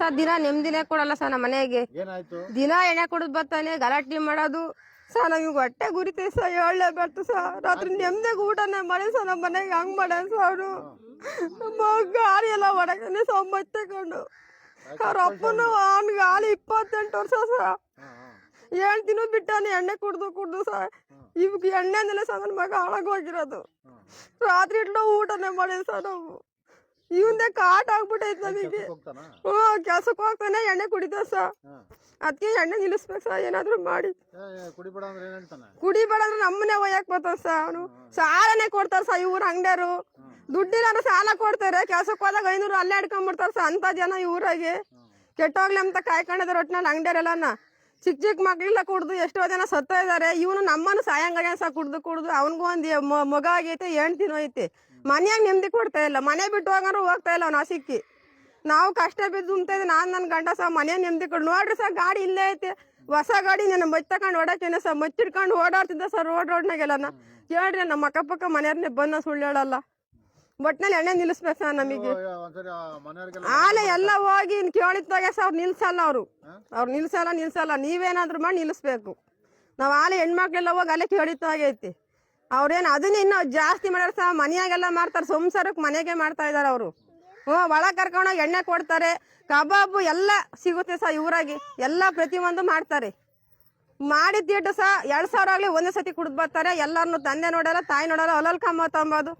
Sir ದಿನ ನೆಮ್ಮದಿನೇ ಕೊಡಲ್ಲ sir ನಮ್ಮ ಮನೆಗೆ. ಏನಾಯ್ತು? ದಿನ ಎಣ್ಣೆ ಕುಡಿದ್ ಬರ್ತಾನೆ ಗಲಾಟೆ ಮಾಡೋದು. ಸರ್ ನಮಗೆ ಹೊಟ್ಟೆ ಗುರಿತೈತೆ ಸರ್ ಹೇಳಲೇ ಬರ್ತು ಸರ್. ರಾತ್ರಿ ನೆಮ್ಮದಿಗೆ ಊಟನೇ ಮಾಡಿ ಸರ್ ನಮ್ಮ ಮನೆಗೆ ಹಂಗ್ ಮಾಡ್ಯಾನ ಸರ್. ಅವನು ಗಾಳಿ ಎಲ್ಲ ಹೊಡಕನೆ ಸರ್ ಅವ್ರ ಅಪ್ಪನು ಅವ್ನ ಗಾಳಿ ಇಪ್ಪತ್ತೆಂಟು ವರ್ಷ ಸರ್. ಏಳು ದಿನ ಬಿಟ್ಟಾನೆ ಎಣ್ಣೆ ಕುಡ್ದು ಕುಡ್ದು ಸರ್. ಇವಾಗ ಎಣ್ಣೆನೆಲ್ಲ ಸರ್ ನನ್ನ ಮಗ ಹಾಳಾಗೋಗಿರೋದು ರಾತ್ರಿ ಇಟ್ಲೋ ಊಟನೇ ಮಾಡಿದ್ ಸರ್ ನಾವು. ಇವಂದೇ ಕಾಟ್ ಆಗ್ಬಿಟ್ಟೈತೆ ಹೋಗ್ತಾನಾ? ಹ್ಞೂ ಕೆಲ್ಸಕ್ಕೆ ಹೋಗ್ತಾನೆ ಎಣ್ಣೆ ಕುಡಿತ ಸ. ಅದಕ್ಕೆ ಎಣ್ಣೆ ನಿಲ್ಲಿಸ್ಬೇಕು ಸರ್ ಏನಾದ್ರು ಮಾಡಿ. ಕುಡಿಬೇಡ ಅಂದ್ರೆ ನಮ್ಮನೆ ಒಯ್ಯಕ್ ಬರ್ತಾನ ಸ ಅವನು. ಸಾಲನೇ ಕೊಡ್ತಾರ ಸರ್ ಇವ್ರು ಅಂಗಡಿಯರು. ದುಡ್ಡಿಲ್ಲ ಸಾಲ ಕೊಡ್ತಾರೆ. ಕೆಲ್ಸಕ್ಕೆ ಹೋದಾಗ ಐನೂರು ಅಲ್ಲೇ ಹಿಡ್ಕೊಂಡ್ಬಿಡ್ತಾರ ಸ ಅಂತ ಜನ ಇವ್ರಾಗೆ ಕೆಟ್ಟೋಗ್ಲಿ ಅಂತ ಕಾಯ್ಕೊಂಡಿದ್ದಾರೆ ಒಟ್ಟಿನಲ್ಲಿ ಅಂಗಡಿಯರೆಲ್ಲನ. ಚಿಕ್ಕ ಚಿಕ್ಕ ಮಕ್ಳೆಲ್ಲ ಕುಡ್ದು ಎಷ್ಟೋ ಜನ ಸತ್ತ ಇದ್ದಾರೆ ಇವನು ನಮ್ಮನ್ನು ಸಾಯಂಗಾಗ ಸಹ ಕುಡ್ದು ಕುಡ್ದು. ಅವನಿಗೂ ಒಂದು ಮಗ ಆಗೈತೆ ಹೆಣ್ತಿನೂ ಐತೆ. ಮನ್ಯಾಗ ನೆಮ್ಮದಿ ಕೊಡ್ತಾ ಇಲ್ಲ. ಮನೆ ಬಿಟ್ಟು ಹೋಗಾರು ಹೋಗ್ತಾ ಇಲ್ಲ ಅವ್ನು ಹಸಿಕ್ಕಿ. ನಾವು ಕಷ್ಟ ಬಿದ್ದು ತುಂಬ್ತಾ ಇದ್ದೆ. ನಾನು ನನ್ನ ಗಂಡ ಸಹ ಮನೆ ನೆಮ್ಮದಿ ಕೊಡು. ನೋಡ್ರಿ ಸರ್ ಗಾಡಿ ಇಲ್ಲೇ ಐತೆ. ಹೊಸ ಗಾಡಿ ನಾನು ಮಚ್ಚ ತಕೊಂಡು ಓಡಾಕೇನೆ ಸರ್ ಮಚ್ಚಿಡ್ಕೊಂಡು ಓಡಾಡ್ತಿದ್ದೆ ಸರ್ ರೋಡ್ ರೋಡ್ನಾಗೆಲ್ಲ ಕೇಳ್ರಿ ನಮ್ಮ ಅಕ್ಕಪಕ್ಕ ಮನೆಯವ್ರನ್ನೇ ಬಂದ ಸುಳ್ಳು ಹೇಳಲ್ಲ. ಒಟ್ನಲ್ಲಿ ಎಣ್ಣೆ ನಿಲ್ಲಿಸ್ಬೇಕು ಸರ್ ನಮಗೆ. ಆಲೆ ಎಲ್ಲ ಹೋಗಿ ಕೇಳಿದ್ದಾಗ ಸರ್ ಅವ್ರು ನಿಲ್ಸಲ್ಲ ಅವರು. ಅವ್ರು ನಿಲ್ಸಲ್ಲ ನಿಲ್ಸಲ್ಲ. ನೀವೇನಾದ್ರೂ ಮಾಡಿ ನಿಲ್ಲಿಸ್ಬೇಕು. ನಾವು ಆಲೆ ಹೆಣ್ಮಕ್ಳೆಲ್ಲ ಹೋಗಿ ಅಲ್ಲೇ ಕೇಳಿತ್ತಾಗೈತಿ ಅವ್ರೇನು ಅದನ್ನ ಇನ್ನೂ ಜಾಸ್ತಿ ಮಾಡ್ಯಾರ ಸಹ ಮನೆಯಾಗೆಲ್ಲ ಮಾಡ್ತಾರೆ ಸಂಸಾರಕ್ಕೆ ಮನೆಗೆ ಮಾಡ್ತಾ ಇದ್ದಾರೆ ಅವರು. ಹ್ಞೂ ಒಳ ಕರ್ಕೊಂಡೋಗಿ ಎಣ್ಣೆ ಕೊಡ್ತಾರೆ, ಕಬಾಬು ಎಲ್ಲ ಸಿಗುತ್ತೆ ಸರ್ ಇವರಾಗಿ, ಎಲ್ಲ ಪ್ರತಿಯೊಂದು ಮಾಡ್ತಾರೆ. ಮಾಡಿದ್ದಿಟ್ಟು ಸಹ ಎರಡು ಸಾವಿರ ಆಗಲಿ ಒಂದೇ ಸತಿ ಕುಡಿದು ಬರ್ತಾರೆ ಎಲ್ಲರನ್ನು ತಂದೆ ನೋಡಲ್ಲ, ತಾಯಿ ನೋಡಲ್ಲ, ಹೊಲಲ್ ಕಮ್ಮ ತಂಬೋದು.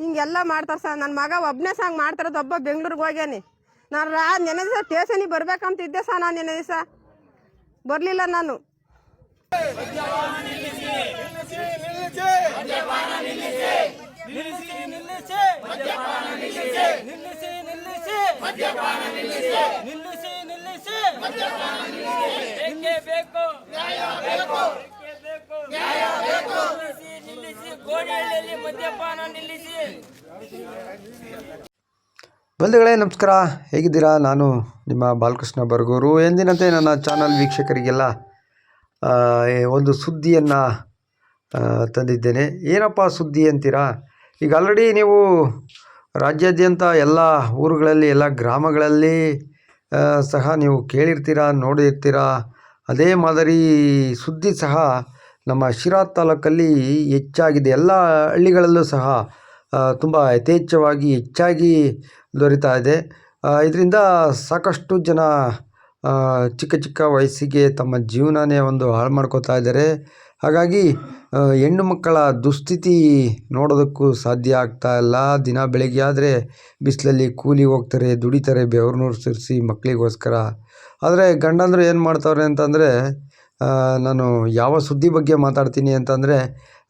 ಹಿಂಗೆಲ್ಲ ಮಾಡ್ತಾರೆ ಸರ್ ನನ್ನ ಮಗ ಒಬ್ಬನೇ ಸಾಂಗ್ ಮಾಡ್ತಾರದು ಒಬ್ಬ ಬೆಂಗ್ಳೂರಿಗೆ ಹೋಗ್ಯಾನಿ. ನಾನು ರಾ ನೆನೆ ದಿವಸ ಸ್ಟೇಷನಿಗೆ ಬರ್ಬೇಕಂತಿದ್ದೆ ಸರ್ ನಾನು ನೆನೆ ದಿವಸ. ಬರಲಿಲ್ಲ ನಾನು. ನಿಲ್ಲಿಸಿ. ನಿಲ್ಲಿಸಿ. ನಿಲ್ಲಿಸಿ ನಿಲ್ಲಿಸಿ. ನಿಲ್ಲಿಸಿ. ನಿಲ್ಲಿಸಿ ಬೇಕೇ? ಬೇಕು. ಬೇಕೇ? ಬೇಕು. ನಿಲ್ಲಿಸಿ ನಿಲ್ಲಿಸಿ. ಗೋಣಿಹಳ್ಳಿಯಲ್ಲಿ ಮದ್ಯಪಾನ ನಿಲ್ಲಿಸಿ. ಬಂಧುಗಳೇ ನಮಸ್ಕಾರ. ಹೇಗಿದ್ದೀರಾ? ನಾನು ನಿಮ್ಮ ಬಾಲಕೃಷ್ಣ ಬರ್ಗೂರು. ಎಂದಿನಂತೆ ನನ್ನ ಚಾನಲ್ ವೀಕ್ಷಕರಿಗೆಲ್ಲ ಒಂದು ಸುದ್ದಿಯನ್ನು ತಂದಿದ್ದೇನೆ. ಏನಪ್ಪ ಸುದ್ದಿ ಅಂತೀರಾ? ಈಗ ಆಲ್ರೆಡಿ ನೀವು ರಾಜ್ಯಾದ್ಯಂತ ಎಲ್ಲ ಊರುಗಳಲ್ಲಿ, ಎಲ್ಲ ಗ್ರಾಮಗಳಲ್ಲಿ ಸಹ ನೀವು ಕೇಳಿರ್ತೀರ, ನೋಡಿರ್ತೀರ? ಅದೇ ಮಾದರಿ ಸುದ್ದಿ ಸಹ ನಮ್ಮ ಶಿರಾ ತಾಲೂಕಲ್ಲಿ ಹೆಚ್ಚಾಗಿದೆ. ಎಲ್ಲ ಹಳ್ಳಿಗಳಲ್ಲೂ ಸಹ ತುಂಬ ಯಥೇಚ್ಛವಾಗಿ ಹೆಚ್ಚಾಗಿ ದೊರೀತಾ ಇದೆ. ಇದರಿಂದ ಸಾಕಷ್ಟು ಜನ ಚಿಕ್ಕ ಚಿಕ್ಕ ವಯಸ್ಸಿಗೆ ತಮ್ಮ ಜೀವನನೇ ಒಂದು ಹಾಳು ಮಾಡ್ಕೋತಾ ಇದ್ದಾರೆ. ಹಾಗಾಗಿ ಹೆಣ್ಣು ಮಕ್ಕಳ ದುಸ್ಥಿತಿ ನೋಡೋದಕ್ಕೂ ಸಾಧ್ಯ ಆಗ್ತಾ ಇಲ್ಲ. ದಿನ ಬೆಳಗ್ಗೆ ಆದರೆ ಬಿಸಿಲಲ್ಲಿ ಕೂಲಿ ಹೋಗ್ತಾರೆ, ದುಡಿತಾರೆ ಬೆವ್ರನ್ನೂರು ಸುರಿಸಿ ಮಕ್ಕಳಿಗೋಸ್ಕರ ಆದರೆ ಗಂಡಂದರು ಏನು ಮಾಡ್ತಾವ್ರೆ ಅಂತಂದರೆ ನಾನು ಯಾವ ಸುದ್ದಿ ಬಗ್ಗೆ ಮಾತಾಡ್ತೀನಿ ಅಂತಂದರೆ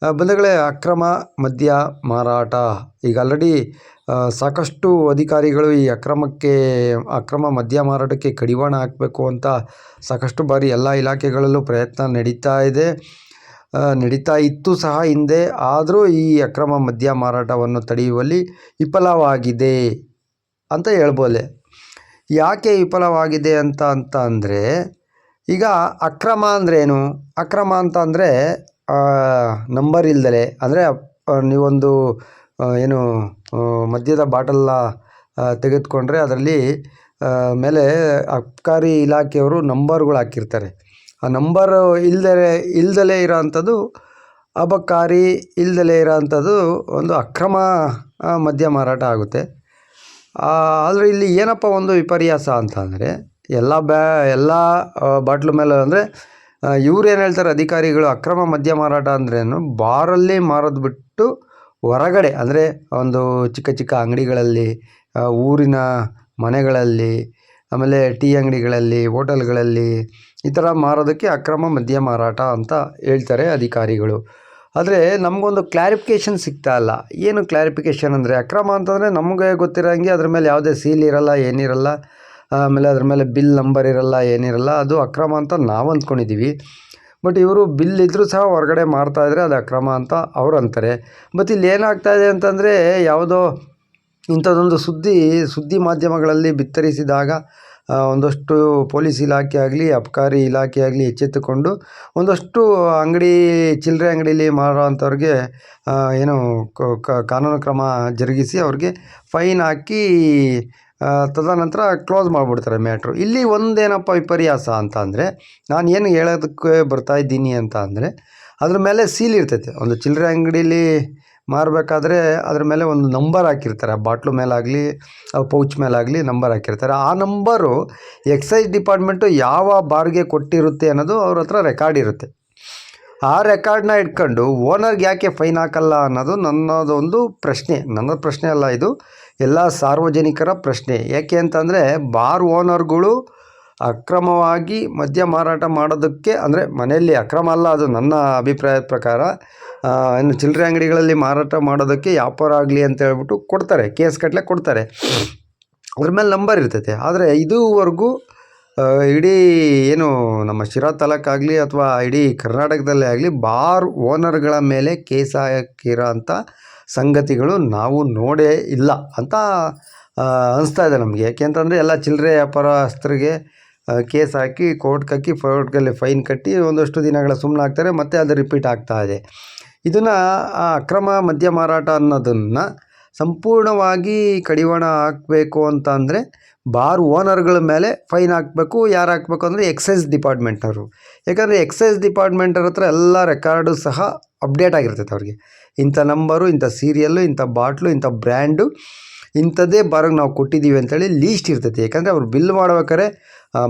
ಬಂಧುಗಳೇ, ಅಕ್ರಮ, ಮದ್ಯ, ಮಾರಾಟ. ಈಗ ಆಲ್ರೆಡಿ ಸಾಕಷ್ಟು ಅಧಿಕಾರಿಗಳು ಈ ಅಕ್ರಮಕ್ಕೆ, ಅಕ್ರಮ ಮದ್ಯ ಮಾರಾಟಕ್ಕೆ ಕಡಿವಾಣ ಹಾಕಬೇಕು ಅಂತ ಸಾಕಷ್ಟು ಬಾರಿ ಎಲ್ಲ ಇಲಾಖೆಗಳಲ್ಲೂ ಪ್ರಯತ್ನ ನಡೀತಾ ಇದೆ. ನಡೀತಾ ಇತ್ತು ಸಹ ಹಿಂದೆ. ಆದರೂ ಈ ಅಕ್ರಮ ಮದ್ಯ ಮಾರಾಟವನ್ನು ತಡೆಯುವಲ್ಲಿ ವಿಫಲವಾಗಿದೆ ಅಂತ ಹೇಳ್ಬೋದೆ ಯಾಕೆ ವಿಫಲವಾಗಿದೆ ಅಂತ ಅಂತ ಅಂದರೆ, ಈಗ ಅಕ್ರಮ ಅಂದ್ರೇನು ಅಕ್ರಮ ಅಂತ ಅಂದರೆ ನಂಬರ್ ಇಲ್ದಲೆ, ಅಂದರೆ ನೀವೊಂದು ಏನು ಮದ್ಯದ ಬಾಟಲ್ನ ತೆಗೆದುಕೊಂಡ್ರೆ ಅದರಲ್ಲಿ ಮೇಲೆ ಅಬ್ಕಾರಿ ಇಲಾಖೆಯವರು ನಂಬರ್ಗಳು ಹಾಕಿರ್ತಾರೆ. ಆ ನಂಬರ್ ಇಲ್ಲದರೆ ಇಲ್ದಲೇ ಇರೋ ಅಂಥದ್ದು ಅಬಕಾರಿ ಇಲ್ದಲೇ ಇರೋ ಅಂಥದ್ದು ಒಂದು ಅಕ್ರಮ ಮದ್ಯ ಮಾರಾಟ ಆಗುತ್ತೆ. ಆದರೆ ಇಲ್ಲಿ ಏನಪ್ಪ ಒಂದು ವಿಪರ್ಯಾಸ ಅಂತ ಅಂದರೆ, ಎಲ್ಲ ಬ್ಯಾ, ಎಲ್ಲ ಬಾಟ್ಲು ಮೇಲೆ ಅಂದರೆ ಇವ್ರೇನು ಹೇಳ್ತಾರೆ, ಅಧಿಕಾರಿಗಳು ಅಕ್ರಮ ಮದ್ಯ ಮಾರಾಟ ಅಂದ್ರೇನು ಬಾರಲ್ಲಿ ಮಾರೋದು ಬಿಟ್ಟು ಹೊರಗಡೆ, ಅಂದರೆ ಒಂದು ಚಿಕ್ಕ ಚಿಕ್ಕ ಅಂಗಡಿಗಳಲ್ಲಿ ಊರಿನ ಮನೆಗಳಲ್ಲಿ ಆಮೇಲೆ ಟೀ ಅಂಗಡಿಗಳಲ್ಲಿ, ಹೋಟೆಲ್ಗಳಲ್ಲಿ ಈ ಥರ ಮಾರೋದಕ್ಕೆ ಅಕ್ರಮ ಮದ್ಯ ಮಾರಾಟ ಅಂತ ಹೇಳ್ತಾರೆ ಅಧಿಕಾರಿಗಳು. ಆದರೆ ನಮಗೊಂದು ಕ್ಲಾರಿಫಿಕೇಷನ್ ಸಿಗ್ತಾ ಇಲ್ಲ. ಏನು ಕ್ಲಾರಿಫಿಕೇಷನ್ ಅಂದರೆ ಅಕ್ರಮ ಅಂತಂದರೆ ನಮಗೆ ಗೊತ್ತಿರೋಂಗೆ ಅದ್ರ ಮೇಲೆ ಯಾವುದೇ ಸೀಲ್ ಇರಲ್ಲ, ಏನಿರಲ್ಲ, ಆಮೇಲೆ ಅದ್ರ ಮೇಲೆ ಬಿಲ್ ನಂಬರ್ ಇರಲ್ಲ, ಏನಿರಲ್ಲ, ಅದು ಅಕ್ರಮ ಅಂತ ನಾವು ಅಂದ್ಕೊಂಡಿದ್ದೀವಿ. ಬಟ್ ಇವರು ಬಿಲ್ ಇದ್ದರೂ ಸಹ ಹೊರಗಡೆ ಮಾರ್ತಾಯಿದ್ರೆ ಅದು ಅಕ್ರಮ ಅಂತ ಅವ್ರು ಅಂತಾರೆ. ಮತ್ತು ಇಲ್ಲಿ ಏನಾಗ್ತಾಯಿದೆ ಅಂತಂದರೆ ಯಾವುದೋ ಇಂಥದ್ದೊಂದು ಸುದ್ದಿ ಸುದ್ದಿ ಮಾಧ್ಯಮಗಳಲ್ಲಿ ಬಿತ್ತರಿಸಿದಾಗ ಒಂದಷ್ಟು ಪೊಲೀಸ್ ಇಲಾಖೆ ಆಗಲಿ ಅಬಕಾರಿ ಇಲಾಖೆ ಆಗಲಿ ಎಚ್ಚೆತ್ತುಕೊಂಡು ಒಂದಷ್ಟು ಅಂಗಡಿ ಚಿಲ್ಲರೆ ಅಂಗಡೀಲಿ ಮಾರೋ ಅಂಥವ್ರಿಗೆ ಆ, ಏನು ಕಾನೂನು ಕ್ರಮ ಜರುಗಿಸಿ ಅವ್ರಿಗೆ ಫೈನ್ ಹಾಕಿ ತದನಂತರ ಕ್ಲೋಸ್ ಮಾಡಿಬಿಡ್ತಾರೆ ಮ್ಯಾಟ್ರು. ಇಲ್ಲಿ ಒಂದೇನಪ್ಪ ವಿಪರ್ಯಾಸ ಅಂತ ಅಂದರೆ ನಾನು ಏನು ಹೇಳೋದಕ್ಕೆ ಬರ್ತಾ ಇದ್ದೀನಿ ಅಂತ ಅಂದರೆ ಅದ್ರ ಮೇಲೆ ಸೀಲ್ ಇರ್ತೈತೆ. ಒಂದು ಚಿಲ್ಲರೆ ಅಂಗಡೀಲಿ ಮಾರಬೇಕಾದ್ರೆ ಅದ್ರ ಮೇಲೆ ಒಂದು ನಂಬರ್ ಹಾಕಿರ್ತಾರೆ. ಆ ಬಾಟ್ಲು ಮೇಲಾಗಲಿ ಪೌಚ್ ಮೇಲಾಗಲಿ ನಂಬರ್ ಹಾಕಿರ್ತಾರೆ. ಆ ನಂಬರು ಎಕ್ಸೈಸ್ ಡಿಪಾರ್ಟ್ಮೆಂಟು ಯಾವ ಬಾರ್ಗೆ ಕೊಟ್ಟಿರುತ್ತೆ ಅನ್ನೋದು ಅವ್ರ ಹತ್ರ ರೆಕಾರ್ಡ್ ಇರುತ್ತೆ. ಆ ರೆಕಾರ್ಡ್ನ ಇಟ್ಕೊಂಡು ಓನರ್ಗೆ ಯಾಕೆ ಫೈನ್ ಹಾಕಲ್ಲ ಅನ್ನೋದು ನನ್ನದೊಂದು ಪ್ರಶ್ನೆ. ನನ್ನ ಪ್ರಶ್ನೆ ಅಲ್ಲ ಇದು. ಎಲ್ಲ ಸಾರ್ವಜನಿಕರ ಪ್ರಶ್ನೆ. ಯಾಕೆ ಅಂತಂದರೆ ಬಾರ್ ಓನರ್ಗಳು ಅಕ್ರಮವಾಗಿ ಮದ್ಯ ಮಾರಾಟ ಮಾಡೋದಕ್ಕೆ, ಅಂದರೆ ಮನೆಯಲ್ಲಿ ಅಕ್ರಮ ಅಲ್ಲ, ಅದು ನನ್ನ ಅಭಿಪ್ರಾಯದ ಪ್ರಕಾರ ಇನ್ನು ಚಿಲ್ಲರೆ ಅಂಗಡಿಗಳಲ್ಲಿ ಮಾರಾಟ ಮಾಡೋದಕ್ಕೆ ವ್ಯಾಪಾರ ಆಗಲಿ ಅಂತ ಹೇಳ್ಬಿಟ್ಟು ಕೊಡ್ತಾರೆ, ಕೇಸ್ ಕಟ್ಟಲೆ ಕೊಡ್ತಾರೆ. ಅದ್ರ ಮೇಲೆ ನಂಬರ್ ಇರ್ತೈತೆ. ಆದರೆ ಇದುವರೆಗೂ ಇಡೀ ಏನು ನಮ್ಮ ಶಿರಾ ತಾಲೂಕಾಗಲಿ ಅಥವಾ ಇಡೀ ಕರ್ನಾಟಕದಲ್ಲೇ ಆಗಲಿ ಬಾರ್ ಓನರ್ಗಳ ಮೇಲೆ ಕೇಸ್ ಹಾಕಿರೋ ಅಂಥ ಸಂಗತಿಗಳು ನಾವು ನೋಡೇ ಇಲ್ಲ ಅಂತ ಅನಿಸ್ತಾ ಇದೆ ನಮಗೆ. ಯಾಕೆಂತಂದರೆ ಎಲ್ಲ ಚಿಲ್ಲರೆ ವ್ಯಾಪಾರಸ್ಥರಿಗೆ ಕೇಸ್ ಹಾಕಿ ಕೋರ್ಟ್ಗೆ ಹಾಕಿ ಕೋರ್ಟ್ಗಲ್ಲಿ ಫೈನ್ ಕಟ್ಟಿ ಒಂದಷ್ಟು ದಿನಗಳ ಸುಮ್ಮನೆ ಆಗ್ತಾರೆ, ಮತ್ತೆ ಅದು ರಿಪೀಟ್ ಆಗ್ತಾ ಇದೆ. ಇದನ್ನು ಆ ಅಕ್ರಮ ಮದ್ಯ ಮಾರಾಟ ಅನ್ನೋದನ್ನು ಸಂಪೂರ್ಣವಾಗಿ ಕಡಿವಾಣ ಹಾಕಬೇಕು ಅಂತ ಅಂದರೆ ಬಾರ್ ಓನರ್ಗಳ ಮೇಲೆ ಫೈನ್ ಹಾಕಬೇಕು, ಯಾರು ಹಾಕಬೇಕು ಅಂದರೆ ಎಕ್ಸೈಸ್ ಡಿಪಾರ್ಟ್ಮೆಂಟ್ನವರು ಯಾಕಂದರೆ ಎಕ್ಸೈಸ್ ಡಿಪಾರ್ಟ್ಮೆಂಟವ್ರ ಹತ್ರ ಎಲ್ಲ ರೆಕಾರ್ಡು ಸಹ ಅಪ್ಡೇಟ್ ಆಗಿರ್ತೈತೆ ಅವ್ರಿಗೆ. ಇಂಥ ನಂಬರು, ಇಂಥ ಸೀರಿಯಲ್ಲು, ಇಂಥ ಬಾಟ್ಲು, ಇಂಥ ಬ್ರ್ಯಾಂಡು ಇಂಥದ್ದೇ ಬಾರಿಗೆ ನಾವು ಕೊಟ್ಟಿದ್ದೀವಿ ಅಂತೇಳಿ ಲೀಸ್ಟ್ ಇರ್ತೈತಿ. ಯಾಕಂದರೆ ಅವ್ರು ಬಿಲ್ ಮಾಡ್ಬೇಕಾರೆ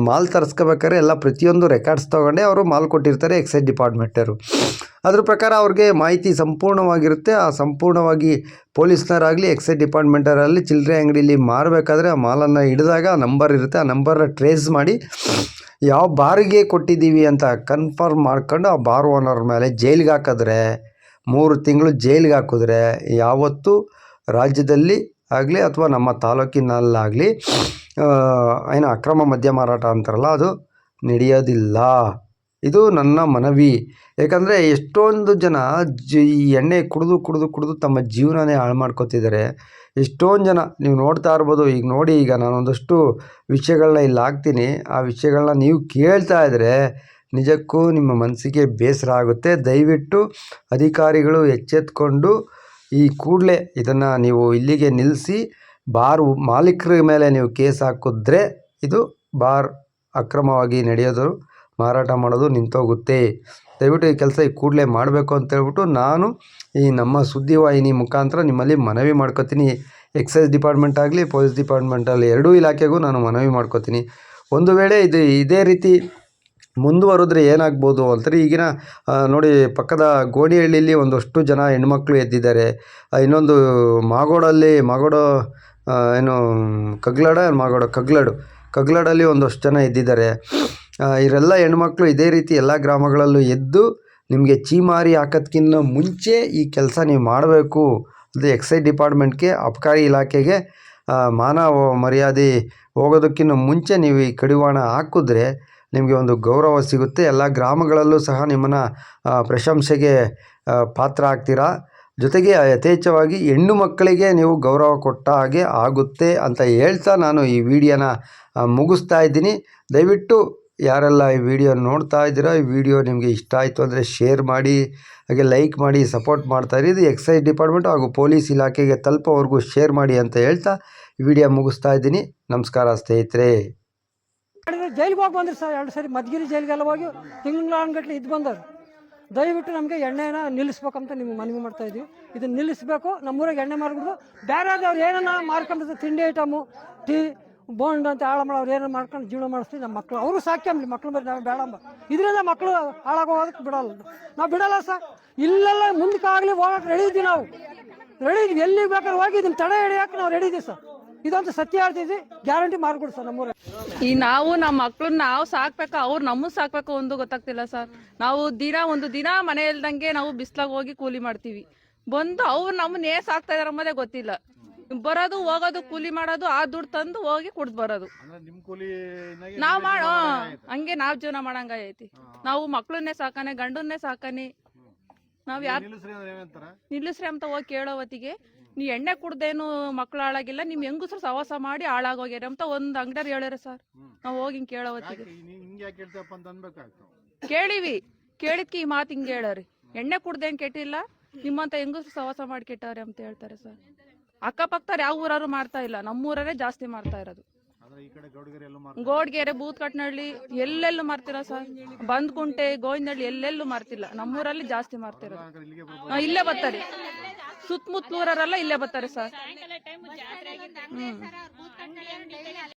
ಮಾಲ್ ತರಿಸ್ಕೋಬೇಕಾದ್ರೆ ಎಲ್ಲ ಪ್ರತಿಯೊಂದು ರೆಕಾರ್ಡ್ಸ್ ತೊಗೊಂಡೆ ಅವರು ಮಾಲ್ ಕೊಟ್ಟಿರ್ತಾರೆ ಎಕ್ಸೈಸ್ ಡಿಪಾರ್ಟ್ಮೆಂಟರು ಅದ್ರ ಪ್ರಕಾರ ಅವ್ರಿಗೆ ಮಾಹಿತಿ ಸಂಪೂರ್ಣವಾಗಿರುತ್ತೆ. ಆ ಸಂಪೂರ್ಣವಾಗಿ ಪೊಲೀಸ್ನವರಾಗಲಿ ಎಕ್ಸೈಸ್ ಡಿಪಾರ್ಟ್ಮೆಂಟರಲ್ಲಿ ಚಿಲ್ಲರೆ ಅಂಗಡಿಲಿ ಮಾರಬೇಕಾದ್ರೆ ಆ ಮಾಲನ್ನು ಹಿಡಿದಾಗ ಆ ನಂಬರ್ ಇರುತ್ತೆ. ಆ ನಂಬರ್ನ ಟ್ರೇಸ್ ಮಾಡಿ ಯಾವ ಬಾರಿಗೆ ಕೊಟ್ಟಿದ್ದೀವಿ ಅಂತ ಕನ್ಫರ್ಮ್ ಮಾಡ್ಕೊಂಡು ಆ ಬಾರ್ ಓನರ್ ಮೇಲೆ ಜೈಲಿಗೆ ಹಾಕಿದ್ರೆ, ಮೂರು ತಿಂಗಳು ಜೈಲಿಗೆ ಹಾಕಿದ್ರೆ, ಯಾವತ್ತೂ ರಾಜ್ಯದಲ್ಲಿ ಆಗಲಿ ಅಥವಾ ನಮ್ಮ ತಾಲೂಕಿನಲ್ಲಾಗಲಿ ಏನು ಅಕ್ರಮ ಮದ್ಯ ಮಾರಾಟ ಅಂತಾರಲ್ಲ, ಅದು ನಡೆಯೋದಿಲ್ಲ. ಇದು ನನ್ನ ಮನವಿ. ಏಕೆಂದರೆ ಎಷ್ಟೊಂದು ಜನ ಜಿ, ಈ ಎಣ್ಣೆ ಕುಡಿದು ಕುಡಿದು ಕುಡಿದು ತಮ್ಮ ಜೀವನನೇ ಹಾಳು ಮಾಡ್ಕೋತಿದ್ದಾರೆ. ಎಷ್ಟೊಂದು ಜನ, ನೀವು ನೋಡ್ತಾ ಇರ್ಬೋದು, ಈಗ ನೋಡಿ, ಈಗ ನಾನೊಂದಷ್ಟು ವಿಷಯಗಳನ್ನ ಇಲ್ಲಿ ಹಾಕ್ತೀನಿ. ಆ ವಿಷಯಗಳನ್ನ ನೀವು ಕೇಳ್ತಾ ಇದ್ದರೆ ನಿಜಕ್ಕೂ ನಿಮ್ಮ ಮನಸ್ಸಿಗೆ ಬೇಸರ ಆಗುತ್ತೆ. ದಯವಿಟ್ಟು ಅಧಿಕಾರಿಗಳು ಎಚ್ಚೆತ್ಕೊಂಡು ಈ ಕೂಡಲೇ ಇದನ್ನು ನೀವು ಇಲ್ಲಿಗೆ ನಿಲ್ಲಿಸಿ ಬಾರ್ ಮಾಲೀಕರ ಮೇಲೆ ನೀವು ಕೇಸ್ ಹಾಕಿದ್ರೆ ಇದು ಬಾರ್ ಅಕ್ರಮವಾಗಿ ನಡೆಯೋದು, ಮಾರಾಟ ಮಾಡೋದು ನಿಂತೋಗುತ್ತೆ. ದಯವಿಟ್ಟು ಈ ಕೆಲಸ ಈ ಕೂಡಲೇ ಮಾಡಬೇಕು ಅಂತೇಳ್ಬಿಟ್ಟು ನಾನು ಈ ನಮ್ಮ ಸುದ್ದಿವಾಹಿನಿ ಮುಖಾಂತರ ನಿಮ್ಮಲ್ಲಿ ಮನವಿ ಮಾಡ್ಕೋತೀನಿ. ಎಕ್ಸೈಸ್ ಡಿಪಾರ್ಟ್ಮೆಂಟ್ ಆಗಲಿ, ಪೊಲೀಸ್ ಡಿಪಾರ್ಟ್ಮೆಂಟಲ್ಲಿ ಎರಡೂ ಇಲಾಖೆಗೂ ನಾನು ಮನವಿ ಮಾಡ್ಕೊತೀನಿ. ಒಂದು ವೇಳೆ ಇದು ಇದೇ ರೀತಿ ಮುಂದುವರೆದ್ರೆ ಏನಾಗ್ಬೋದು ಅಂತಾರೆ ಈಗಿನ ನೋಡಿ ಪಕ್ಕದ ಗೋಣಿಹಳ್ಳಿಯಲ್ಲಿ ಒಂದಷ್ಟು ಜನ ಹೆಣ್ಮಕ್ಳು ಎದ್ದಿದ್ದಾರೆ. ಇನ್ನೊಂದು ಮಾಗೋಡಲ್ಲಿ, ಮಾಗೋಡು ಏನು, ಕಗ್ಲಾಡ, ಮಾಗೋಡ, ಕಗ್ಲಾಡು. ಕಗ್ಲಾಡಲ್ಲಿ ಒಂದಷ್ಟು ಜನ ಇದ್ದಿದ್ದಾರೆ. ಇವರೆಲ್ಲ ಹೆಣ್ಮಕ್ಳು ಇದೇ ರೀತಿ ಎಲ್ಲ ಗ್ರಾಮಗಳಲ್ಲೂ ಎದ್ದು ನಿಮಗೆ ಚೀಮಾರಿ ಹಾಕೋದ್ಕಿನ್ನ ಮುಂಚೆ ಈ ಕೆಲಸ ನೀವು ಮಾಡಬೇಕು ಅದು ಎಕ್ಸೈಸ್ ಡಿಪಾರ್ಟ್ಮೆಂಟ್ಗೆ, ಅಬಕಾರಿ ಇಲಾಖೆಗೆ ಮಾನವ ಮಾನ ಮರ್ಯಾದೆ ಹೋಗೋದಕ್ಕಿನ್ನ ಮುಂಚೆ ನೀವು ಈ ಕಡಿವಾಣ ಹಾಕಿದ್ರೆ ನಿಮಗೆ ಒಂದು ಗೌರವ ಸಿಗುತ್ತೆ. ಎಲ್ಲ ಗ್ರಾಮಗಳಲ್ಲೂ ಸಹ ನಿಮ್ಮನ್ನು ಪ್ರಶಂಸೆಗೆ ಪಾತ್ರ ಆಗ್ತೀರಾ? ಜೊತೆಗೆ ಯಥೇಚ್ಛವಾಗಿ ಹೆಣ್ಣು ಮಕ್ಕಳಿಗೆ ನೀವು ಗೌರವ ಕೊಟ್ಟ ಹಾಗೆ ಆಗುತ್ತೆ ಅಂತ ಹೇಳ್ತಾ ನಾನು ಈ ವಿಡಿಯೋನ ಮುಗಿಸ್ತಾ ಇದ್ದೀನಿ. ದಯವಿಟ್ಟು ಯಾರೆಲ್ಲ ಈ ವಿಡಿಯೋ ನೋಡ್ತಾ ಇದ್ದೀರೋ, ಈ ವಿಡಿಯೋ ನಿಮಗೆ ಇಷ್ಟ ಆಯಿತು ಅಂದರೆ ಶೇರ್ ಮಾಡಿ, ಹಾಗೆ ಲೈಕ್ ಮಾಡಿ, ಸಪೋರ್ಟ್ ಮಾಡ್ತಾ ಇರಿ. ಇದು ಎಕ್ಸೈಸ್ ಡಿಪಾರ್ಟ್ಮೆಂಟ್ ಹಾಗೂ ಪೊಲೀಸ್ ಇಲಾಖೆಗೆ ತಲುಪೋವರೆಗೂ ಶೇರ್ ಮಾಡಿ ಅಂತ ಹೇಳ್ತಾ ಈ ವಿಡಿಯೋ ಮುಗಿಸ್ತಾ ಇದ್ದೀನಿ. ನಮಸ್ಕಾರ ಸ್ನೇಹಿತರೆ. ಜೈಲಿಗೆ ಹೋಗಿ ಬಂದ್ರಿ ಸರ್. ಎರಡು ಸರಿ ಜೈಲಿಗೆಲ್ಲ ಹೋಗಿ ತಿಂಗಳಾನ್ಗಟ್ಲೆ ಇದ್ದು ಬಂದವ್ರು. ದಯವಿಟ್ಟು ನಮಗೆ ಎಣ್ಣೆನ ನಿಲ್ಲಿಸ್ಬೇಕಂತ ನಿಮ್ಗೆ ಮನವಿ ಮಾಡ್ತಾ ಇದೀವಿ. ಇದನ್ನ ನಿಲ್ಲಿಸ್ಬೇಕು. ನಮ್ಮೂರಾಗ ಎಣ್ಣೆ ಮಾರ್ಕೊಂಡು ಬೇರೆ ಅವ್ರು ಏನನ್ನ ಮಾರ್ಕೊಂಡಿರ್ತಾರೆ ತಿಂಡಿ ಐಟಮು, ಟೀ, ಬೋಂಡ್ ಅಂತ ಹಾಳು ಮಾಡೋ ಅವ್ರು ಏನೋ ಮಾಡ್ಕೊಂಡು ಜೀವನ ಮಾಡಿಸ್ತೀವಿ, ನಮ್ಮ ಮಕ್ಕಳು ಅವರು ಸಾಕ್ಯಂಬ್ಲಿ ಮಕ್ಳು ಬರೀ ನಾವು ಬೇಡಂಬ. ಇದರಿಂದ ಮಕ್ಕಳು ಹಾಳಾಗೋದಕ್ಕೆ ಬಿಡಲ್ಲ. ನಾವು ಬಿಡಲ್ಲ ಸರ್. ಇಲ್ಲೆಲ್ಲ ಮುಂದಕ್ಕಾಗಲಿ ಹೋಗಕ್ಕೆ ರೆಡಿ ಇದ್ದೀವಿ ನಾವು. ರೆಡಿ ಇದ್ದೀವಿ ಎಲ್ಲಿಗೆ ಬೇಕಾದ್ರೆ ಹೋಗಿ ಇದನ್ನ ತಡೆ ಹಿಡಿಯೋಕೆ ನಾವು ರೆಡಿ ಇದ್ದೀವಿ ಸರ್. ಇದಂತೂ ಸತ್ಯ ಹೇಳ್ತಿದ್ವಿ ಗ್ಯಾರಂಟಿ ಮಾರ್ಕೊಡಿ ಸರ್ ನಮ್ಮೂರ ಈ ನಾವು ನಮ್ಮ ಮಕ್ಳನ್ನ ನಾವು ಸಾಕ್ಬೇಕು? ಅವ್ರು ನಮ್ಮನ್ನ ಸಾಕ್ಬೇಕು ಒಂದು ಗೊತ್ತಾಗ್ತಿಲ್ಲ ಸರ್. ನಾವು ದಿನ ಒಂದು ದಿನ ಮನೆ ಇಲ್ದಂಗೆ ನಾವು ಬಿಸ್ಲಾಗ ಹೋಗಿ ಕೂಲಿ ಮಾಡ್ತೀವಿ. ಬಂದು ಅವ್ರು ನಮ್ಮನ್ನ ಏ ಸಾಕ್ತಾ ಇದಾರೆ ಅನ್ನೋದೇ ಗೊತ್ತಿಲ್ಲ. ಬರೋದು ಹೋಗೋದು ಕೂಲಿ ಮಾಡೋದು ಆ ದುಡ್ಡು ತಂದು ಹೋಗಿ ಕುಡ್ದು ಬರೋದು. ಅಂದ್ರೆ ನಿಮ್ ಕೂಲಿ ನಾವ್ ಮಾಡ ಹಂಗೆ ನಾವ್ ಜೀವನ ಮಾಡಂಗ ಐತಿ ನಾವು ಮಕ್ಳನ್ನೇ ಸಾಕಾನೆ ಗಂಡನ್ನೇ ಸಾಕಾನೆ. ನಾವ್ ಯಾರು ನಿಲ್ಲಿಸ್ರಿ ಅಂತ ಹೋಗಿ ಕೇಳೋ ಹೊತ್ತಿಗೆ ನೀ ಎಣ್ಣೆ ಕುಡ್ದೇನು ಮಕ್ಳು ಹಾಳಾಗಿಲ್ಲ ನಿಮ್ ಹೆಂಗಸರು ಸವಾಸ ಮಾಡಿ ಹಾಳಾಗೋಗ್ಯಾರ ಅಂತ ಒಂದ್ ಅಂಗಡಿಯವ್ರು ಹೇಳ್ಯಾರ ಸರ್. ನಾವ್ ಹೋಗಿ ಹಿಂಗ್ ಕೇಳೋ ಹೊತ್ತಿಗೆ ಕೇಳಿವಿ ಕೇಳಿದ್ಕಿ ಈ ಮಾತು ಹಿಂಗೆ ಹೇಳರಿ ಎಣ್ಣೆ ಕುಡ್ದೇನ್ ಕೆಟ್ಟಿಲ್ಲ ನಿಮ್ಮಂತ ಹೆಂಗಸರು ಸವಾಸ ಮಾಡಿ ಕೆಟ್ಟವ್ರೆ ಅಂತ ಹೇಳ್ತಾರೆ ಸರ್. ಅಕ್ಕಪಕ್ಕದವ್ರು ಯಾವ ಊರಾರು ಮಾಡ್ತಾ ಇಲ್ಲ ನಮ್ಮೂರೇ ಜಾಸ್ತಿ ಮಾಡ್ತಾ ಇರೋದು. ಗೌಡಗೆರೆ ಬೂತ್ಕಟ್ನಹಳ್ಳಿ ಎಲ್ಲೆಲ್ಲೂ ಮಾರ್ತಿಲ್ಲ ಸರ್? ಬಂದ್ಕುಂಟೆ ಗೋವಿಂದಹಳ್ಳಿ ಎಲ್ಲೆಲ್ಲೂ ಮಾರ್ತಿಲ್ಲ ನಮ್ಮೂರಲ್ಲಿ ಜಾಸ್ತಿ ಮಾರ್ತಿರೋದು. ಇಲ್ಲೇ ಬರ್ತಾರೆ. ಸುತ್ತಮುತ್ತಲೂರಲ್ಲ ಇಲ್ಲೇ ಬರ್ತಾರೆ ಸರ್.